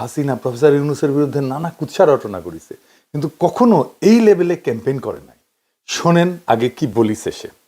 Hasina, professor ইউনুসের বিরুদ্ধে নানা কুৎসা রটনা করেছে। কিন্তু কখনো এই লেভেলে ক্যাম্পেইন করে নাই। শোনেন আগে কি বলিছে সে।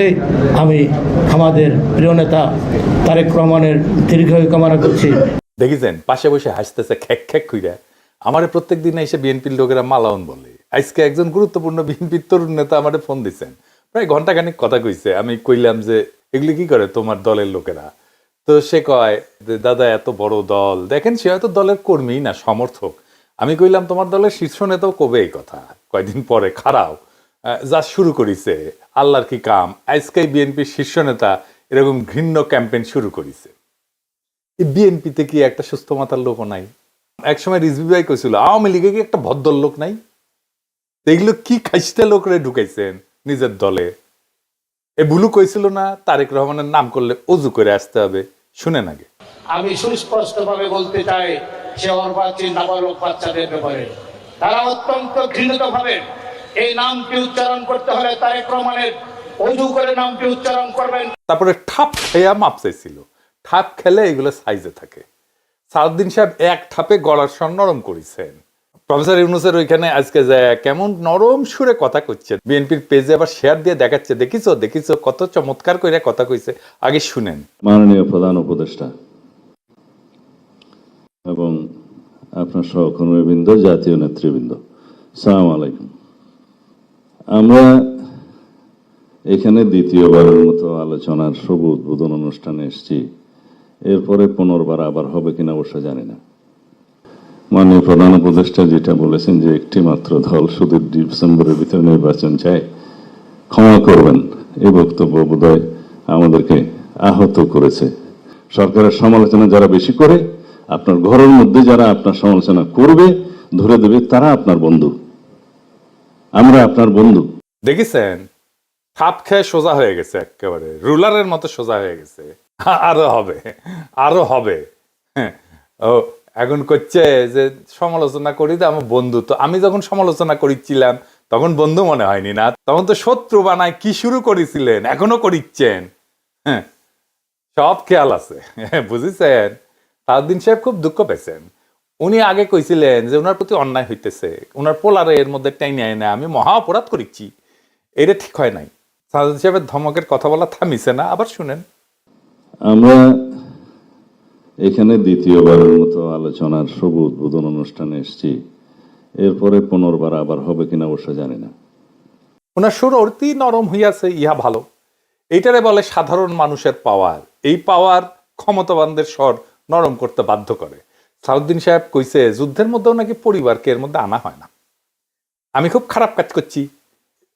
বলেই আমি আমাদের প্রিয় নেতা তারেক রহমানের দীর্ঘায়ু কামনা করছি। দেখেছেন, পাশে বসে হাসতেছে খ্যাক খ্যাক কইরা। আমারে প্রত্যেক দিন এসে বিএনপির লোকেরা মালাউন বলে। আজকে একজন গুরুত্বপূর্ণ বিএনপির তরুণ নেতা আমারে ফোন দিছেন। প্রায় ঘন্টাখানিক কথা কইছে। আমি কইলাম যে, এগুলি কি করে তোমার দলের লোকেরা? তো সে কয় দাদা, এত বড় দল। দেখেন, সে হয়তো দলের কর্মী না, সমর্থক। আমি কইলাম, তোমার দলের শীর্ষ নেতাও কবে এই কথা? কয়দিন পরে খারাপ। যা শুরু করিছে, আল্লাহর কি কাম? আজকে বিএনপির শীর্ষ নেতা এরকম ঘৃণ্য ক্যাম্পেইন শুরু করিছে। এই বিএনপিতে কি একটা সুস্থ মাথার লোকও নাই? একসময় রিজভি ভাই কইছিল, আওয়ামী লীগে কি একটা ভদ্র লোক নাই এগুলো কি খাইস্তে লোকরে ঢুকাইছেন নিজের দলে? এ ভুলু কইছিল না, তারেক রহমানের নাম করলে অজু করে আসতে হবে। শুনেন আগে। আমি সুস্পষ্টভাবে বলতে চাই, সে অর্বাচীন নাবালক বাচ্চাদের ব্যাপারে। তারা অত্যন্ত ঘৃণিত ভাবে এই নামটি উচ্চারণ করতে হলে তারেক রহমানের অজু করে নামটি উচ্চারণ করবেন। তারপরে ঠাপ খেয়া মাপ চাইছিল ঠাপ খেলে এগুলো সাইজে থাকে। সাউদ্দিন সাহেব এক ঠাপে গলার স্বর নরম করেছেন। প্রফেসর ইউনুসের ওইখানে আজকে যায় কেমন নরম সুরে কথা কইছে বিএনপির পেজে আবার শেয়ার দিয়ে দেখাচ্ছে দেখিছো দেখিছো কত চমৎকার করে কথা কইছে। আগে শুনেন। মাননীয় প্রধান উপদেষ্টা এবং আপনার সহকর্মীবৃন্দ জাতীয় নেতৃবৃন্দ সালাম আলাইকুম। আমরা এখানে দ্বিতীয়বারের মতো আলোচনার শুভ উদ্বোধন অনুষ্ঠানে এসেছি। এরপরে পুনর্বার আবার হবে কিনা অবশ্য জানি না। মাননীয় প্রধান উপদেষ্টা যেটা বলেছেন যে একটি মাত্র দল শুধু ডিসেম্বরের ভিতরে নির্বাচন চায়, ক্ষমা করবেন। এই বক্তব্য বোধহয় আমাদেরকে আহত করেছে। সরকারের সমালোচনা যারা বেশি করে, আপনার ঘরের মধ্যে যারা আপনার সমালোচনা করবে, ধরে দেবে তারা আপনার বন্ধু। আমরা আপনার বন্ধু। দেখেছেন? থাপ খেয়ে সোজা হয়ে গেছে একেবারে। রুলারের মতো সোজা হয়ে গেছে। আরও হবে আরও হবে। হ্যাঁ, ও এখন করছে যে সমালোচনা করি তো আমার বন্ধু। তো আমি যখন সমালোচনা করিছিলাম তখন বন্ধু মনে হয়নি না। তখন তো শত্রু বানায় কি শুরু করেছিলেন? এখনও করিচ্ছেন। হ্যাঁ সব খেয়াল আছে। বুঝেছেন? তাউদ্দিন সাহেব খুব দুঃখ পেয়েছেন। উনি আগে কইছিলেন যে ওনার প্রতি অন্যায় হইতেছে। ওনার পোলারে এর মধ্যে টাইনে আয় না আমি মহা অপরাধ করিচ্ছি। এটা ঠিক হয় নাই। সাউদ্দিন সাহেবের ধমকের কথা বলা থামিছে না আবার শুনেন। আমরা এখানে দ্বিতীয়বারের মতো আলোচনার শুভ উদ্বোধন অনুষ্ঠানে এসেছি। এরপরে পুনর্বার আবার হবে কিনা অবশ্য জানি না। ওনার সুর অতি নরম হইয়াছে ইহা ভালো। এইটারে বলে সাধারণ মানুষের পাওয়ার। এই পাওয়ার ক্ষমতাবানদের স্বর নরম করতে বাধ্য করে। সাউদ্দিন সাহেব কইছে, যুদ্ধের মধ্যেও নাকি পরিবারকে এর মধ্যে আনা হয় না। আমি খুব খারাপ কাজ করছি।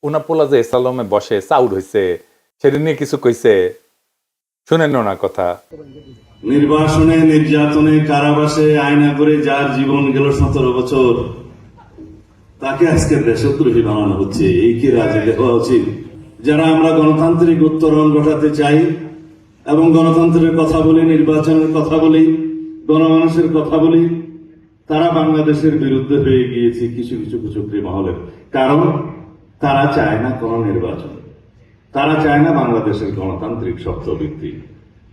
ওনা পোলা যে এসালমে বসে চাউর হয়েছে সেটা নিয়ে কিছু কইছে। শুনেন ওনার কথা। নির্বাসনে, নির্যাতনে, কারাবাসে আয়না করে যার জীবন গেল সতেরো বছর, তাকে আজকে দেশদ্রোহী বানানো হচ্ছে। এই কি রাজে দেওয়া উচিত? যারা আমরা গণতান্ত্রিক উত্তরণ ঘটাতে চাই এবং গণতন্ত্রের কথা বলি, নির্বাচনের কথা বলি গণমানুষের কথা বলি, তারা বাংলাদেশের বিরুদ্ধে হয়ে গিয়েছে কিছু কিছু কুচক্রি মহলের। কারণ, তারা চায় না কোনো নির্বাচন। তারা চায় না বাংলাদেশের গণতান্ত্রিক সত্ত্ববৃত্তি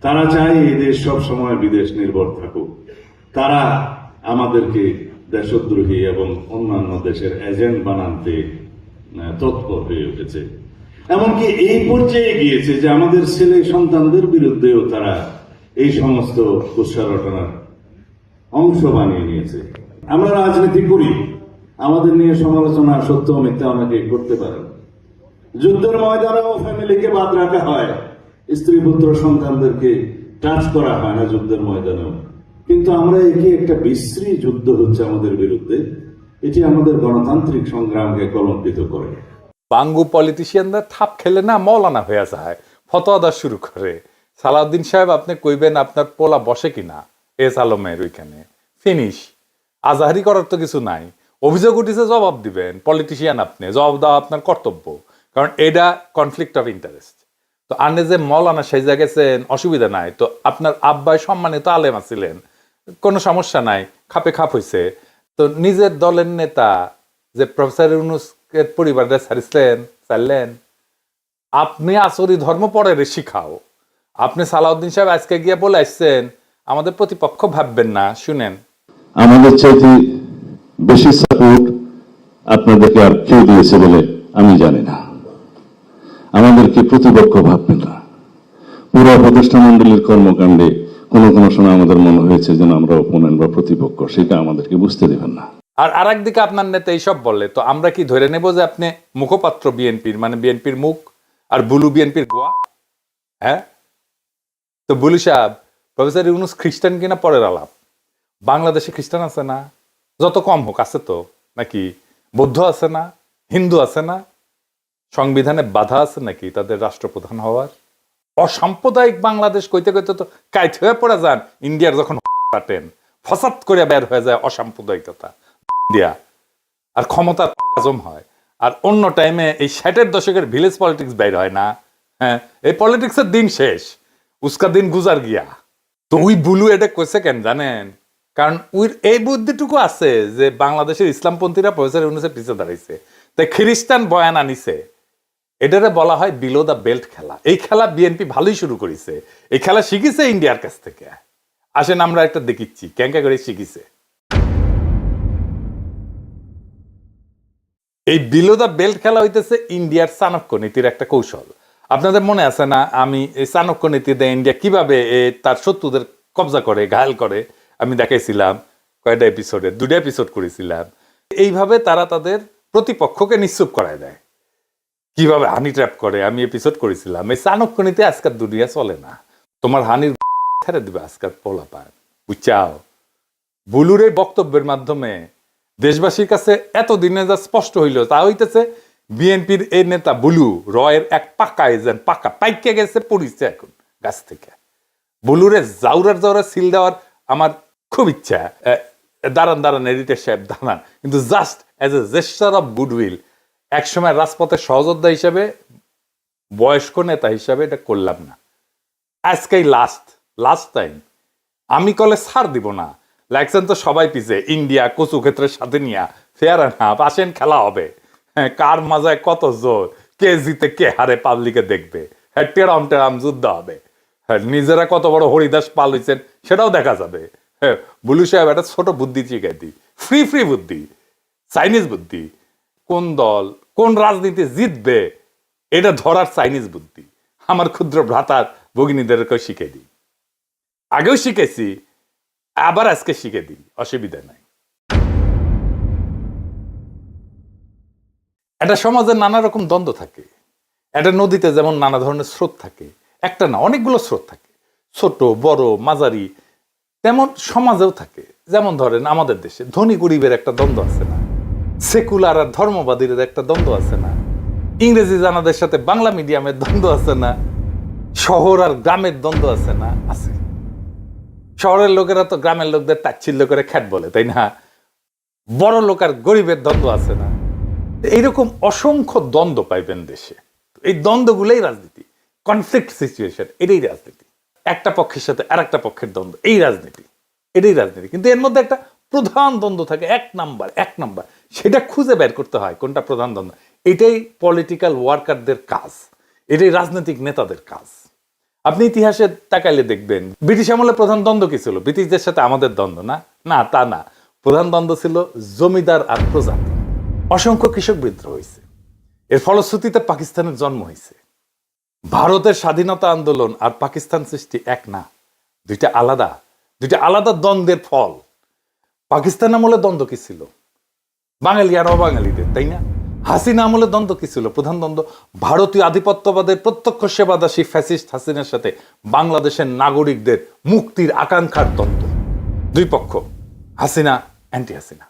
তারা চায় এই দেশ সব সময় বিদেশ নির্ভর থাকুক। তারা আমাদেরকে দেশদ্রোহী এবং অন্যান্য দেশের এজেন্ট বানাতে তৎপর হয়ে উঠেছে। এমনকি এই পর্যায়ে গিয়েছে যে আমাদের ছেলে সন্তানদের বিরুদ্ধেও তারা এই সমস্ত কুৎসারটনার অংশ বানিয়ে নিয়েছে। আমরা রাজনীতি করি, আমাদের নিয়ে সমালোচনা সত্য মিথ্যা অনেকে করতে পারেন। যুদ্ধের ময়দানেও ফ্যামিলিকে বাদ রাখা হয়। স্ত্রী, পুত্র, সন্তানদেরকে টাচ করা হয় না যুদ্ধের ময়দানেও। কিন্তু আমরা একে একটা বিশ্রী যুদ্ধ হচ্ছে আমাদের বিরুদ্ধে। এটি আমাদের গণতান্ত্রিক সংগ্রামকে কলঙ্কিত করে। বাঙ্গু পলিটিশিয়ানরা থাপ খেলে না মৌলানা হয়ে যায়, ফতোয়া শুরু করে। সালাউদ্দিন সাহেব, আপনি কইবেন আপনার পোলা বসে কিনা? এস আলমের ওইখানে। ফিনিশ আজাহারি করার তো কিছু নাই। অভিযোগ উঠেছে, জবাব দিবেন। পলিটিশিয়ান আপনি, জবাব দেওয়া আপনার কর্তব্য। কারণ এটা কনফ্লিক্ট অফ ইন্টারেস্ট তো আনে যে মৌলানা সেই গেছেন, অসুবিধা নাই। তো আপনার আব্বাই সম্মানিত আলেম আছিলেন, কোনো সমস্যা নাই, খাপে খাপ হইছে। তো নিজের দলের নেতা যে প্রফেসর ইউনুসের পরিবারটা ছাড়িলেন। চাইলেন আপনি আসরি ধর্ম পরে রে শিখাও। আপনি সালাউদ্দিন সাহেব আজকে গিয়ে বলে আসছেন আমাদের প্রতিপক্ষ ভাববেন না শুনেন। আমাদের চাইতে বেশি সাপোর্ট আপনাদেরকে আর কেউ দিয়েছে বলে আমি জানি না। আমাদেরকে প্রতিপক্ষ ভাববেন না। পুরো উপদেষ্টা মন্ডলীর কর্মকাণ্ডে কোনো কোনো সময় আমাদের মনে হয়েছে যেন আমরা অপোনেন্ট বা প্রতিপক্ষ সেটা আমাদেরকে বুঝতে দেবেন না। আর আর একদিকে আপনার নেতা এইসব বলে তো আমরা কি ধরে নেব যে আপনি মুখপাত্র বিএনপির মানে বিএনপির মুখ আর বুলু বিএনপির গোয়া? হ্যাঁ? তো বুলু সাহেব প্রফেসর ইউনুস খ্রিস্টান কিনা পরের আলাপ? বাংলাদেশে খ্রিস্টান আছে না? যত কম হোক, আছে তো? নাকি বৌদ্ধ আছে না? হিন্দু আছে না? সংবিধানে বাধা আছে নাকি তাদের রাষ্ট্রপ্রধান হওয়ার? অসাম্প্রদায়িক বাংলাদেশ কইতে কইতে তো কাইট হয়ে পড়ে যান। ইন্ডিয়ার যখন কাটেন ফসাদ করে বের হয়ে যায় অসাম্প্রদায়িকতা। ইন্ডিয়া আর ক্ষমতা হজম হয়। আর অন্য টাইমে এই ষাটের দশকের ভিলেজ পলিটিক্স বাইর হয় না। হ্যাঁ এই পলিটিক্সের দিন শেষ। উস্কা দিন গুজার গিয়া। তো ওই বুলু এটা কইছে কেন জানেন? কারণ ওই এই বুদ্ধিটুকু আছে যে বাংলাদেশের ইসলামপন্থীরা প্রফেসর ইউনুসের পিছিয়ে দাঁড়াইছে। তাই খ্রিস্টান বয়ান আনিছে। এটারে বলা হয় বিলো দ্য বেল্ট খেলা। এই খেলা বিএনপি ভালোই শুরু করেছে। এই খেলা শিখেছে ইন্ডিয়ার কাছ থেকে। আসেন আমরা একটা দেখিচ্ছি। ক্যাঙ্কা করে শিখিছে। এই বিলো দ্য বেল্ট খেলা হইতেছে ইন্ডিয়ার চাণক্য নীতির একটা কৌশল। আপনাদের মনে আছে না, আমি এই চাণক্য নীতিতে ইন্ডিয়া কীভাবে তার শত্রুদের কবজা করে, ঘায়াল করে? আমি দেখাইছিলাম কয়টা এপিসোডে দুটো এপিসোড করেছিলাম। এইভাবে তারা তাদের প্রতিপক্ষকে নিশ্চুপ করায় দেয়। কীভাবে হানি ট্র্যাপ করে? আমি এপিসোড করেছিলাম। এই চাণক্য নীতি আজকাল দুনিয়া চলে না। তোমার হানির ছেড়ে দিবে আজকাল পোলা পায় বুঝছাও? বুলুর বক্তব্যের মাধ্যমে দেশবাসীর কাছে এতদিনে যা স্পষ্ট হইল, তা হইতেছে বিএনপির এই নেতা বুলু রয়ের এক পাকা এজেন্ট, পাকা পাইকে গেছে পড়িছে এখন গাছ থেকে। বুলুরে জাউরার জাউরা সিল দেওয়ার আমার খুব ইচ্ছা। দাঁড়ান দাঁড়ান, এডিটর সাহেব, দাঁড়ান। কিন্তু just as a gesture of goodwill একসময় রাজপথের সহযোদ্ধা হিসেবে, বয়স্ক নেতা হিসাবে এটা করলাম না। আজকেই লাস্ট লাস্ট টাইম আমি কলে ছাড় দিব না। লাগছেন তো সবাই পিছে, ইন্ডিয়া, কচু ক্ষেত্রের সাথে নিয়া ফেয়ার আসেন, খেলা হবে। হ্যাঁ কার মাজায় কত জোর? কে জিতে, কে হারে পাবলিকে দেখবে? হ্যাঁ টেরাম টেরাম যুদ্ধ হবে। হ্যাঁ নিজেরা কত বড় হরিদাস পাল হইছেন সেটাও দেখা যাবে। হ্যাঁ বুলু সাহেব একটা ছোট বুদ্ধি শিখাই দিই। ফ্রি ফ্রি বুদ্ধি চাইনিজ বুদ্ধি। কোন দল, কোন রাজনীতি জিতবে, এটা ধরার চাইনিজ বুদ্ধি। আমার ক্ষুদ্র ভ্রাতার ভগিনীদেরকে শিখে দিই। আগেও শিখেছি, আবার আজকে শিখে দিই। অসুবিধা নাই। একটা সমাজে নানা রকম দ্বন্দ্ব থাকে। একটা নদীতে যেমন নানা ধরনের স্রোত থাকে, একটা না, অনেকগুলো স্রোত থাকে। ছোট, বড়, মাঝারি, তেমন সমাজেও থাকে। যেমন ধরেন আমাদের দেশে, ধনী গরিবের একটা দ্বন্দ্ব আছে না। সেকুলার আর ধর্মবাদীর একটা দ্বন্দ্ব আছে না। ইংরেজি জানাদের সাথে বাংলা মিডিয়ামের দ্বন্দ্ব আছে না। শহর আর গ্রামের দ্বন্দ্ব আছে না, আছে। শহরের লোকেরা তো গ্রামের লোকদের তাচ্ছিল্য করে খ্যাট বলে, তাই না? বড় লোক আর গরিবের দ্বন্দ্ব আছে না। এইরকম অসংখ্য দ্বন্দ্ব পাইবেন দেশে। এই দ্বন্দ্বগুলোই রাজনীতি। কনফ্লিক্ট সিচুয়েশন এটাই রাজনীতি। একটা পক্ষের সাথে আর একটা পক্ষের দ্বন্দ্ব, এই রাজনীতি, এটাই রাজনীতি। কিন্তু এর মধ্যে একটা প্রধান দ্বন্দ্ব থাকে, এক নাম্বার এক নাম্বার। সেটা খুঁজে বের করতে হয়, কোনটা প্রধান দ্বন্দ্ব। এটাই পলিটিক্যাল ওয়ার্কারদের কাজ, এটাই রাজনৈতিক নেতাদের কাজ। আপনি ইতিহাসে তাকাইলে দেখবেন, ব্রিটিশ আমলে প্রধান দ্বন্দ্ব কি ছিল? ব্রিটিশদের সাথে আমাদের দ্বন্দ্ব না? না, তা না। প্রধান দ্বন্দ্ব ছিল জমিদার আর প্রজাতি। অসংখ্য কৃষক বিদ্রোহ হয়েছে এর ফলশ্রুতিতে পাকিস্তানের জন্ম হয়েছে ভারতের স্বাধীনতা আন্দোলন আর পাকিস্তান সৃষ্টি এক না, দুইটা আলাদা দুইটা আলাদা দ্বন্দ্বের ফল। পাকিস্তান আমলে দ্বন্দ্ব কি ছিল? বাঙালি আর অবাঙালিদের, তাই না? হাসিনা আমলে দ্বন্দ্ব কি ছিল? প্রধান দ্বন্দ্ব ভারতীয় আধিপত্যবাদের প্রত্যক্ষ সেবাদাসী ফ্যাসিস্ট হাসিনার সাথে বাংলাদেশের নাগরিকদের মুক্তির আকাঙ্ক্ষার দ্বন্দ্ব দুই পক্ষ, হাসিনা অ্যান্টি হাসিনা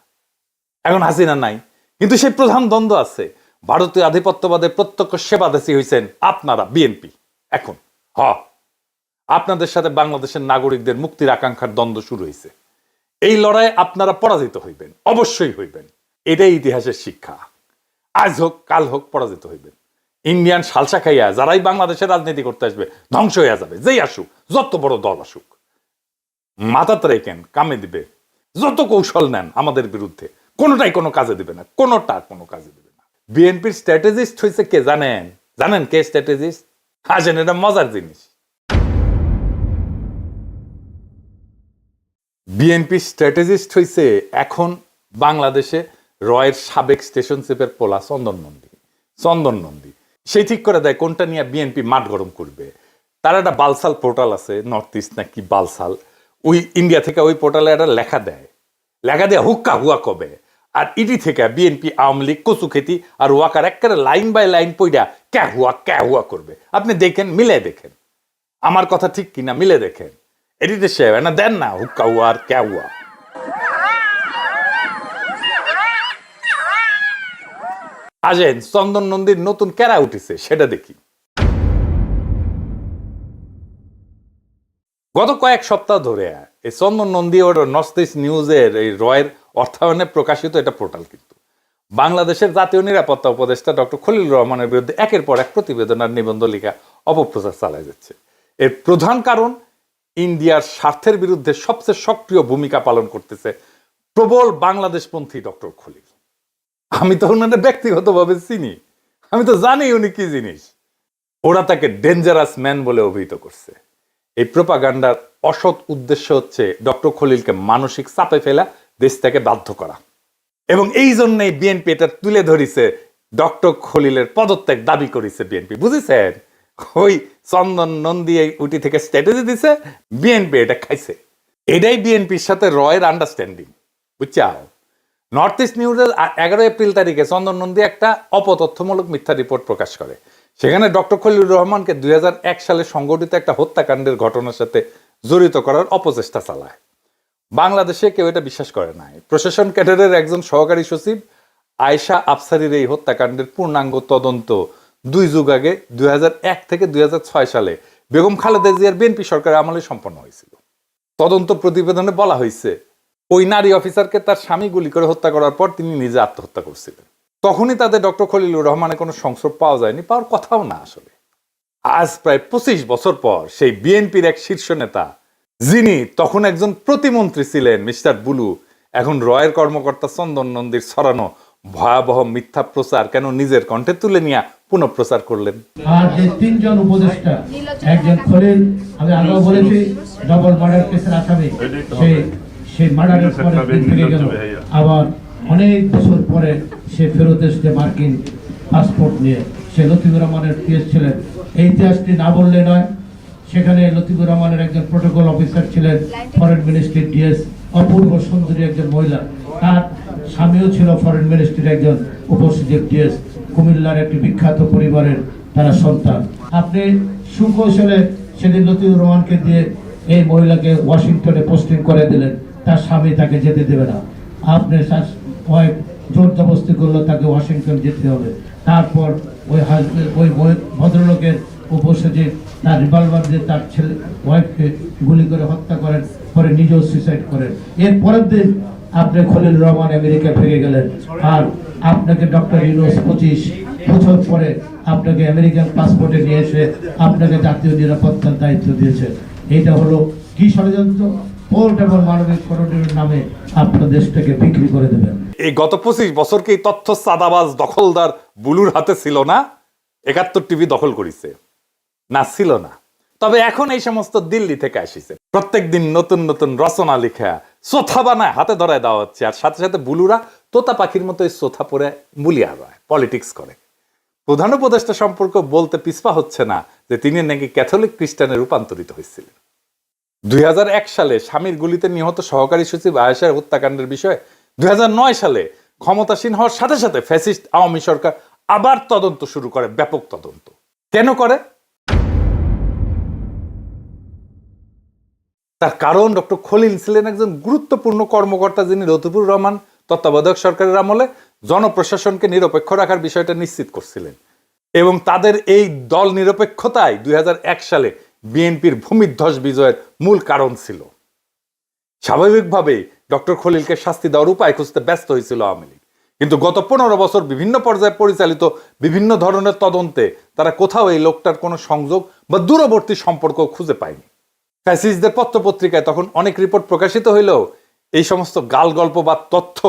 এখন হাসিনা নাই। কিন্তু সেই প্রধান দ্বন্দ্ব আছে। ভারতীয় আধিপত্যবাদের প্রত্যক্ষ সেবাদাসী হয়েছেন আপনারা, বিএনপি। এখন, হ। আপনাদের সাথে বাংলাদেশের নাগরিকদের মুক্তির আকাঙ্ক্ষার দ্বন্দ্ব শুরু হয়েছে এই লড়াইয়ে আপনারা পরাজিত হইবেন, অবশ্যই হইবেন। এটাই ইতিহাসের শিক্ষা। আজ হোক, কাল হোক, পরাজিত হইবেন। ইন্ডিয়ান সালসা খাইয়া যারাই বাংলাদেশের রাজনীতি করতে আসবে, ধ্বংস হইয়া যাবে। যেই আসুক, যত বড় দল আসুক। মাথাতে রেখেন কামে দিবে। যত কৌশল নেন আমাদের বিরুদ্ধে কোনোটাই কোনো কাজে দিবে না, কোনোটা কোনো কাজে দিবে না। বিএনপির স্ট্র্যাটেজিস্ট হয়েছে কে জানেন? জানেন কে স্ট্র্যাটেজিস্ট আসেন, এটা মজার জিনিস। বিএনপি স্ট্র্যাটেজিস্ট হয়েছে এখন বাংলাদেশে রয়ের সাবেক স্টেশন চিপের পোলা চন্দন নন্দী। চন্দন নন্দী। সেই ঠিক করে দেয় কোনটা নিয়ে বিএনপি মাঠ গরম করবে। তার একটা বালসাল পোর্টাল আছে নর্থ ইস্ট নাকি বালসাল। ওই ইন্ডিয়া থেকে ওই পোর্টালে একটা লেখা দেয়। লেখা দেয় হুক্কা হুয়া কবে? আর ইডি থেকে বিএনপি, আওয়ামী লীগ কচু খেতি আর ওয়াকার একেবারে লাইন বাই লাইন পইডা ক্যা হুয়া ক্যা হুয়া করবে? আপনি দেখেন, মিলে দেখেন। আমার কথা ঠিক কিনা মিলে দেখেন। এডিটে সে না, দেন না হুক্কা হুয়া আর ক্যা হুয়া। আজেন চন্দন নন্দীর নতুন কেরা উঠেছে, সেটা দেখি। গত কয়েক সপ্তাহ ধরে এই চন্দন নন্দী ওর নস্তিস নিউজের এই রয়ের অর্থায়নে প্রকাশিত এটা পোর্টাল কিন্তু। বাংলাদেশের জাতীয় নিরাপত্তা উপদেষ্টা ডক্টর খলিল রহমানের বিরুদ্ধে একের পর এক প্রতিবেদন আর নিবন্ধ লেখা অপপ্রচার চালায় যাচ্ছে। এর প্রধান কারণ, ইন্ডিয়ার স্বার্থের বিরুদ্ধে সবচেয়ে সক্রিয় ভূমিকা পালন করতেছে প্রবল বাংলাদেশপন্থী ডক্টর খলিল। আমি তো ওনাদের ব্যক্তিগতভাবে চিনি। আমি তো জানি উনি কি জিনিস। ওরা তাকে ডেঞ্জারাস ম্যান বলে অভিহিত করছে। এই প্রোপাগান্ডার অসৎ উদ্দেশ্য হচ্ছে ডক্টর খলিলকে মানসিক চাপে ফেলা, দেশ থেকে বাধ্য করা। এবং এই জন্যই বিএনপি এটা তুলে ধরিছে, ডক্টর খলিলের পদত্যাগ দাবি করেছে বিএনপি বুঝেছেন? ওই চন্দন নন্দী উটি থেকে স্ট্র্যাটেজি দিছে বিএনপি এটা খাইছে। এটাই বিএনপির সাথে রয়ের আন্ডারস্ট্যান্ডিং বুঝছাও? নর্থ ইস্ট নিউজের এগারো এপ্রিল তারিখে চন্দন নন্দী একটা অপতথ্যমূলক মিথ্যা রিপোর্ট প্রকাশ করে। সেখানে ডক্টর খলিলুর রহমানকে দুই হাজার এক সালে সংগঠিত একটা হত্যাকাণ্ডের ঘটনার সাথে জড়িত করার অপচেষ্টা চালায়। বাংলাদেশে কেউ এটা বিশ্বাস করে নাই। প্রশাসন ক্যাডারের একজন সহকারী সচিব আয়শা আফসারির এই হত্যাকাণ্ডের পূর্ণাঙ্গ তদন্ত দুই যুগ আগে, দুই হাজার এক থেকে দুই হাজার ছয় সালে বেগম খালেদা জিয়ার বিএনপি সরকারের আমলে সম্পন্ন হয়েছিল। তদন্ত প্রতিবেদনে বলা হয়েছে, ওই নারী অফিসারকে তার স্বামী গুলি করে হত্যা করার পর তিনি নিজে আত্মহত্যা করছিলেন। তখনই তাদের ডক্টর খলিলুর রহমানের কোনো সংস্রব পাওয়া যায়নি, পাওয়ার কথাও না আসলে। আজ প্রায় পঁচিশ বছর পর সেই বিএনপির এক শীর্ষ নেতা, যিনি তখন একজন প্রতিমন্ত্রী ছিলেন, মিস্টার বুলু, এখন রয়ের কর্মকর্তা চন্দন নন্দীর ছড়ানো ভয়াবহ মিথ্যা প্রচার কেন নিজের কণ্ঠে তুলে নিয়ে পুনঃপ্রচার করলেন? আর যে তিনজন উপদেষ্টা, একজন খলিল, আমি আগেও বলেছি ডবল মার্ডার কেসের আসামি, সে সেই মার্ডারের পরে থেকে গেল। আবার অনেক বছর পরে সে ফেরত এসছে মার্কিন পাসপোর্ট নিয়ে। সে লতিফুর রহমানের পিএস ছিলেন। এই ইতিহাসটি না বললে নয়, সেখানে লতিফুর রহমানের একজন প্রোটোকল অফিসার ছিলেন ফরেন মিনিস্ট্রির ডিএস অপূর্ব সুন্দরী একজন মহিলা। তার স্বামীও ছিল ফরেন মিনিস্ট্রির একজন উপসচিব ডিএস কুমিল্লার একটি বিখ্যাত পরিবারের তারা সন্তান। আপনি সুকৌশলে সেদিন লতিফুর রহমানকে দিয়ে এই মহিলাকে ওয়াশিংটনে পোস্টিং করে দিলেন, তার স্বামী তাকে যেতে দেবে না। আপনি জোর জবস্তি করল তাকে ওয়াশিংটন যেতে হবে। তারপর ওই হাজবেন্ড ওই ভদ্রলোকের উপসচিব তার রিভলভার দিয়ে তার ছেলে ওয়াইফকে গুলি করে হত্যা করেন, পরে নিজেও সুইসাইড করেন। এর পরের দিন আপনি খলিল রহমান আমেরিকা ফিরে গেলেন। আর আপনাকে ডক্টর ইউনুস পঁচিশ বছর পরে আপনাকে আমেরিকান পাসপোর্টে নিয়ে এসে আপনাকে জাতীয় নিরাপত্তার দায়িত্ব দিয়েছে। এটা হলো কি ষড়যন্ত্র? পোর্ট মানবিক করণীয় নামে আপনার দেশটাকে বিক্রি করে দেবেন। এই গত পঁচিশ বছরকে তথ্য সাদাবাজ, দখলদার বুলুর হাতে ছিল না, একাত্তর টিভি দখল করেছে। না, ছিল না। তবে এখন এই সমস্ত দিল্লি থেকে আসিছে। প্রত্যেক দিন নতুন নতুন রচনা লেখা সোথা বানায়, হাতে ধরায় দেওয়া হচ্ছে। আর সাথে সাথে বুলুরা তোতা পাখির মতো এই সোথা পরে মুলিয়া রয় পলিটিক্স করে। প্রধান উপদেষ্টা সম্পর্ক বলতে পিছপা হচ্ছে না যে তিনি নাকি ক্যাথলিক খ্রিস্টানে রূপান্তরিত হয়েছিলেন। দুই হাজার এক সালে স্বামীর গুলিতে নিহত সহকারী সচিব আয়েশার হত্যাকাণ্ডের বিষয়ে দুই হাজার নয় সালে ক্ষমতাসীন হওয়ার সাথে সাথে ফ্যাসিস্ট আওয়ামী সরকার আবার তদন্ত শুরু করে, ব্যাপক তদন্ত। কেন করে? তার কারণ ডক্টর খলিল ছিলেন একজন গুরুত্বপূর্ণ কর্মকর্তা যিনি লতিফুর রহমান তত্ত্বাবধায়ক সরকারের আমলে জনপ্রশাসনকে নিরপেক্ষ রাখার বিষয়টা নিশ্চিত করছিলেন। এবং তাদের এই দল নিরপেক্ষতাই দুই হাজার এক সালে বিএনপির ভূমিধ্বস বিজয়ের মূল কারণ ছিল। স্বাভাবিকভাবে ডক্টর খলিলকে শাস্তি দেওয়ার উপায় খুঁজতে ব্যস্ত হয়েছিল আওয়ামী লীগ। কিন্তু গত পনেরো বছর বিভিন্ন পর্যায়ে পরিচালিত বিভিন্ন ধরনের তদন্তে তারা কোথাও এই লোকটার কোনো সংযোগ বা দূরবর্তী সম্পর্ক খুঁজে পায়নি। ফ্যাসিস্টদের পত্রপত্রিকায় তখন অনেক রিপোর্ট প্রকাশিত হইলেও এই সমস্ত গাল গল্প বা তথ্য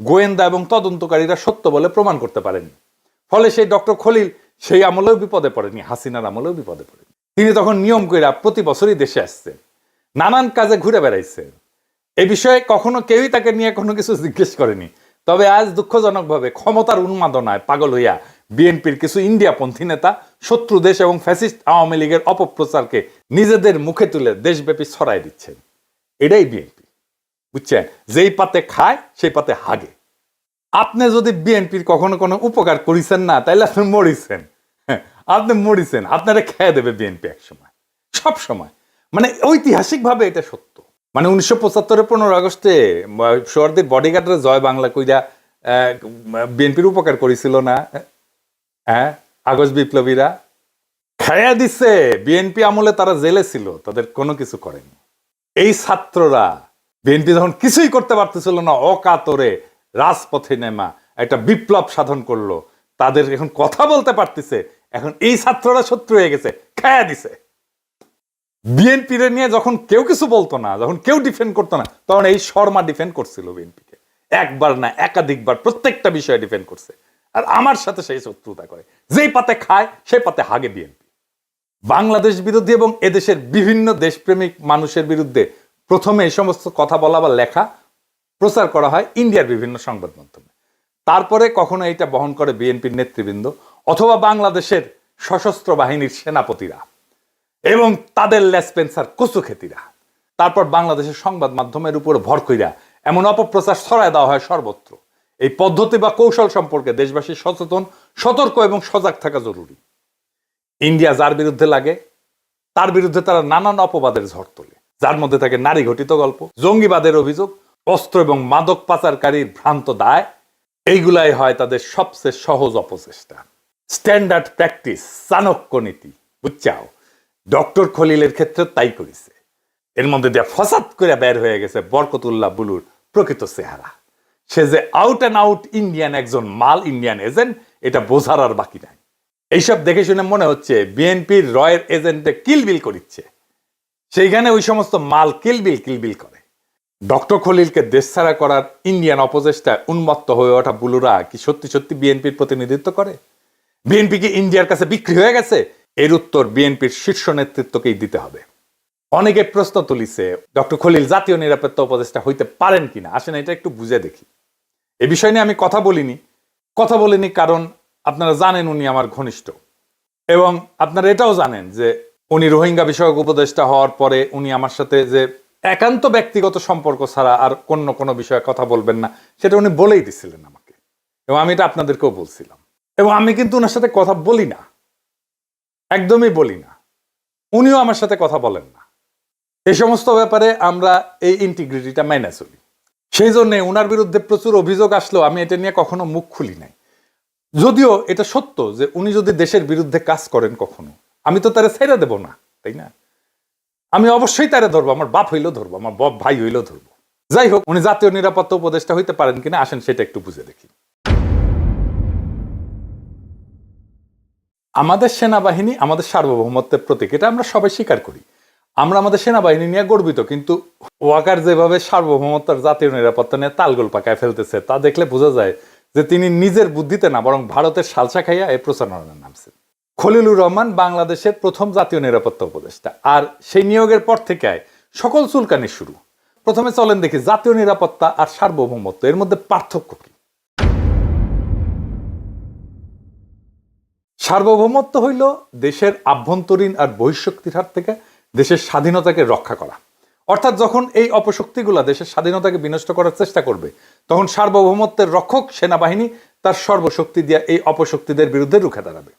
গোয়েন্দা এবং তদন্তকারীরা সত্য বলে প্রমাণ করতে পারেনি ফলে সেই ডক্টর খলিল সেই আমলেও বিপদে পড়েনি, হাসিনার আমলেও বিপদে পড়েনি। তিনি তখন নিয়ম কইরা প্রতি বছরই দেশে আসছেন, নানান কাজে ঘুরে বেড়াইছেন। এ বিষয়ে কখনো কেউই তাকে নিয়ে কোনো কিছু জিজ্ঞেস করেনি। তবে আজ দুঃখজনকভাবে ক্ষমতার উন্মাদনায় পাগল হইয়া বিএনপির কিছু ইন্ডিয়াপন্থী নেতা শত্রু দেশ এবং ফ্যাসিস্ট আওয়ামী লীগের অপপ্রচারকে নিজেদের মুখে তুলে দেশব্যাপী ছড়াই দিচ্ছেন। এটাই বিএনপি। বুঝছেন? যেই পাতে খায় সেই পাতে হাগে। আপনি যদি বিএনপির কখনো কোনো উপকার করিছেন না তাইলে আপনি মরিছেন। হ্যাঁ, আপনি মরিছেন। আপনারা খেয়ে দেবে বিএনপি এক সময় সব সময় মানে ঐতিহাসিকভাবে এটা সত্য। মানে উনিশশো পঁচাত্তরের পনেরো আগস্টে সোয়ারদের বডিগার্ডরা জয় বাংলা কইরা বিএনপির উপকার করেছিল না হ্যাঁ আগস্ট বিপ্লবীরা। খায়া দিচ্ছে বিএনপি আমলে তারা জেলে ছিল, তাদের কোনো কিছু করেনি। এই ছাত্ররা বিএনপি যখন কিছুই করতে পারতেছিল না, অকাতরে রাজপথে নেমা, একটা বিপ্লব সাধন করল, তাদের এখন কথা বলতে পারতেছে, এখন এই ছাত্ররা শত্রু হয়ে গেছে, খায়া দিছে। বিএনপি নিয়ে যখন কেউ কিছু বলতো না, যখন কেউ ডিফেন্ড করতো না, তখন এই শর্মা ডিফেন্ড করছিল বিএনপিকে। একবার না, একাধিকবার প্রত্যেকটা বিষয়ে ডিফেন্ড করছে। আর আমার সাথে সেই শত্রুতা করে। যেই পাতে খায়, সেই পাতে হাগে বিএনপি। বাংলাদেশ বিরোধী এবং এদেশের বিভিন্ন দেশপ্রেমিক মানুষের বিরুদ্ধে প্রথমে এই সমস্ত কথা বলা বা লেখা প্রচার করা হয় ইন্ডিয়ার বিভিন্ন সংবাদ মাধ্যমে। তারপরে কখনো এটা বহন করে বিএনপির নেতৃবৃন্দ অথবা বাংলাদেশের সশস্ত্র বাহিনীর সেনাপতিরা। এবং তাদের লেসপেন্সার কচুখেতিরা তারপর বাংলাদেশের সংবাদ মাধ্যমের উপর ভর কইরা এমন অপপ্রচার ছড়ায় দেওয়া হয় সর্বত্র। এই পদ্ধতি বা কৌশল সম্পর্কে দেশবাসী সচেতন, সতর্ক এবং সজাগ থাকা জরুরি। ইন্ডিয়া যার বিরুদ্ধে লাগে, তার বিরুদ্ধে তারা নানান অপবাদের ঝড় তোলে, যার মধ্যে থাকে নারী ঘটিত গল্প, জঙ্গিবাদের অভিযোগ, অস্ত্র এবং মাদক পাচারকারীর ভ্রান্ত দায়। এইগুলাই হয় তাদের সবচেয়ে সহজ অপচেষ্টা। স্ট্যান্ডার্ড প্র্যাকটিস, চাণক্য নীতি, বুঝছাও? ডক্টর খলিলের ক্ষেত্রে তাই করেছে। এর মধ্যে দিয়ে ফসাদ করে বের হয়ে গেছে বরকতুল্লাহ বুলুর প্রকৃত চেহারা। সে যে আউট অ্যান্ড আউট ইন্ডিয়ান একজন মাল ইন্ডিয়ান এজেন্ট এটা বোঝার আর বাকি নাই। এইসব দেখে শুনে মনে হচ্ছে বিএনপির রয়ের এজেন্টে কিলবিল করিচ্ছে। সেইখানে ওই সমস্ত মাল কিলবিল কিলবিল করে। ডক্টর খলিলকে দেশ ছাড়া করার ইন্ডিয়ান অপচেষ্টায় উন্মত্ত হয়ে ওঠা বুলুরা কি সত্যি সত্যি বিএনপির প্রতিনিধিত্ব করে? বিএনপি কি ইন্ডিয়ার কাছে বিক্রি হয়ে গেছে? এর উত্তর বিএনপির শীর্ষ নেতৃত্বকেই দিতে হবে। অনেকে প্রশ্ন তুলিছে, ডক্টর খলিল জাতীয় নিরাপত্তা উপদেষ্টা হইতে পারেন কিনা? আসেন এটা একটু বুঝে দেখি। এ বিষয় নিয়ে আমি কথা বলিনি। কথা বলিনি কারণ আপনারা জানেন উনি আমার ঘনিষ্ঠ। এবং আপনারা এটাও জানেন যে উনি রোহিঙ্গা বিষয়ক উপদেষ্টা হওয়ার পরে উনি আমার সাথে যে একান্ত ব্যক্তিগত সম্পর্ক ছাড়া আর অন্য কোনো বিষয়ে কথা বলবেন না, সেটা উনি বলেই দিছিলেন আমাকে। এবং আমি এটা আপনাদেরকেও বলছিলাম। এবং আমি কিন্তু ওনার সাথে কথা বলি না। একদমই বলি না। উনিও আমার সাথে কথা বলেন না। এই সমস্ত ব্যাপারে আমরা এই ইন্টিগ্রিটিটা মেনে চলি। সেই জন্যে ওনার বিরুদ্ধে প্রচুর অভিযোগ আসলেও আমি এটা নিয়ে কখনো মুখ খুলি নাই। যদিও এটা সত্য যে উনি যদি দেশের বিরুদ্ধে কাজ করেন কখনো, আমি তো তারা ছেড়ে দেব না, তাই না? আমি অবশ্যই তারা ধরবো, আমার বাপ হইলেও ধরবো, আমার বাপ ভাই হইলেও ধরবো। যাই হোক, উনি জাতীয় নিরাপত্তা উপদেষ্টা হইতে পারেন কিনা, আসেন সেটা একটু বুঝে দেখি। আমাদের সেনাবাহিনী আমাদের সার্বভৌমত্বের প্রতীক, এটা আমরা সবাই স্বীকার করি। আমরা আমাদের সেনাবাহিনী নিয়ে গর্বিত, কিন্তু ওয়াকার যেভাবে সার্বভৌমত্বের জাতীয় নিরাপত্তা নিয়ে তালগোল পাকায় ফেলতেছে, তা দেখলে বোঝা যায় যে তিনি নিজের বুদ্ধিতে না, বরং ভারতের সালসা খাইয়া এই প্রচারণার নামছেন। খলিলুর রহমান বাংলাদেশের প্রথম জাতীয় নিরাপত্তা উপদেষ্টা, আর সেই নিয়োগের পর থেকে সকল চুলকানি শুরু। প্রথমে চলেন দেখি জাতীয় নিরাপত্তা আর সার্বভৌমত্ব, এর মধ্যে পার্থক্য কি? সার্বভৌমত্ব হইল দেশের আভ্যন্তরীণ আর বহিঃশক্তির হাত থেকে দেশের স্বাধীনতাকে রক্ষা করা। অর্থাৎ যখন এই অপশক্তিগুলা দেশের স্বাধীনতাকে বিনষ্ট করার চেষ্টা করবে, তখন সার্বভৌমত্বের রক্ষক সেনাবাহিনী তার সর্বশক্তি দিয়ে এই অপশক্তিদের বিরুদ্ধে রুখে দাঁড়াবে।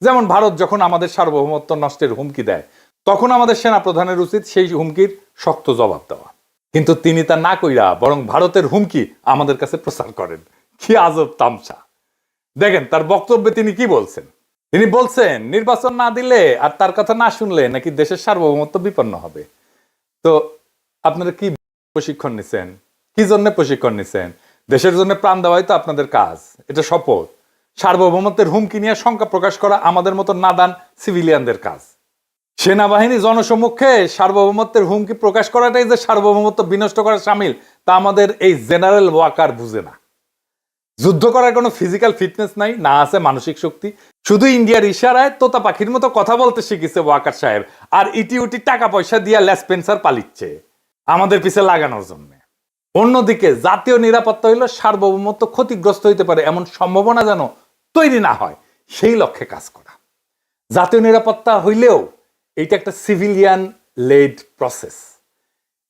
যেমন ভারত যখন আমাদের সার্বভৌমত্ব নষ্টের হুমকি দেয়, তখন আমাদের সেনা প্রধানের উচিত সেই হুমকির শক্ত জবাব দেওয়া। কিন্তু তিনি তা না কইরা বরং ভারতের হুমকি আমাদের কাছে প্রচার করেন। কি আজব তামসা। দেখেন, তার বক্তব্যে তিনি কি বলছেন? তিনি বলছেন, নির্বাচন না দিলে আর তার কথা না শুনলে নাকি দেশের সার্বভৌমত্ব বিপন্ন হবে। তো আপনারা কি প্রশিক্ষণ নিছেন? কি জন্য প্রশিক্ষণ নিছেন? দেশের জন্য প্রাণ দেওয়াই তো আপনাদের কাজ, এটা শপথ। সার্বভৌমত্বের হুমকি নিয়ে শঙ্কা প্রকাশ করা আমাদের মতো নাদান সিভিলিয়ানদের কাজ। সেনাবাহিনী জনসম্মুখে সার্বভৌমত্বের হুমকি প্রকাশ করাটাই যে সার্বভৌমত্ব বিনষ্ট করা সামিল, তা আমাদের এই জেনারেল ওয়াকার বুঝে না। যুদ্ধ করার কোনো ফিজিক্যাল ফিটনেস নাই, না আছে মানসিক শক্তি। শুধু ইন্ডিয়ার ইশারায় তোতা পাখির মতো কথা বলতে শিখেছে ওয়াকার সাহেব, আর ইটি উটি টাকা পয়সা দিয়া ল্যাসপেন্সার পালিচ্ছে। আমাদের পিছে লাগানোর জন্য। অন্যদিকে জাতীয় নিরাপত্তা হইল সার্বভৌমত্ব ক্ষতিগ্রস্ত হইতে পারে এমন সম্ভাবনা যেন তৈরি না হয়, সেই লক্ষ্যে কাজ করা। জাতীয় নিরাপত্তা হইলেও এইটা একটা সিভিলিয়ান লেড প্রসেস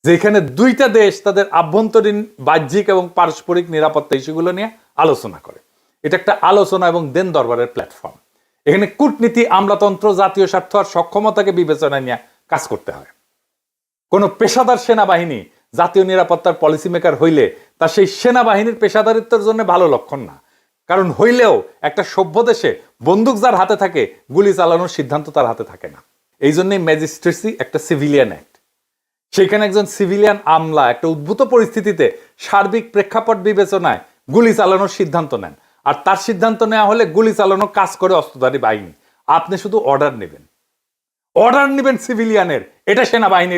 যেখানে দুইটা দেশ তাদের আভ্যন্তরীণ, বাহ্যিক এবং পারস্পরিক নিরাপত্তা ইস্যুগুলো নিয়ে আলোচনা করে। এটা একটা আলোচনা এবং দেন দরবারের প্ল্যাটফর্ম। এখানে কূটনীতি, আমলাতন্ত্র, জাতীয় স্বার্থ আর সক্ষমতাকে বিবেচনায় নিয়ে কাজ করতে হয়। কোন পেশাদার সেনাবাহিনী জাতীয় নিরাপত্তার পলিসি মেকার হইলে তা সেই সেনাবাহিনীর পেশাদারিত্বের জন্য ভালো লক্ষণ না। কারণ হইলেও একটা সভ্য দেশে বন্দুক যার হাতে থাকে, গুলি চালানোর সিদ্ধান্ত তার হাতে থাকে না। এই জন্যই ম্যাজিস্ট্রেসি একটা সিভিলিয়ান অ্যাক্ট সেখানে একজন সিভিলিয়ান আমলা একটা উদ্ভূত পরিস্থিতিতে সার্বিক প্রেক্ষাপট বিবেচনায় গুলি চালানোর সিদ্ধান্ত নেন। আর তার সিদ্ধান্ত নেওয়া হলে গুলি চালানো, কাজ করে অস্ত্রধারী বাহিনী। আপনি শুধু অর্ডার নেবেন। অর্ডার নেবেন সিভিলিয়ানের। এটা সেনাবাহিনীর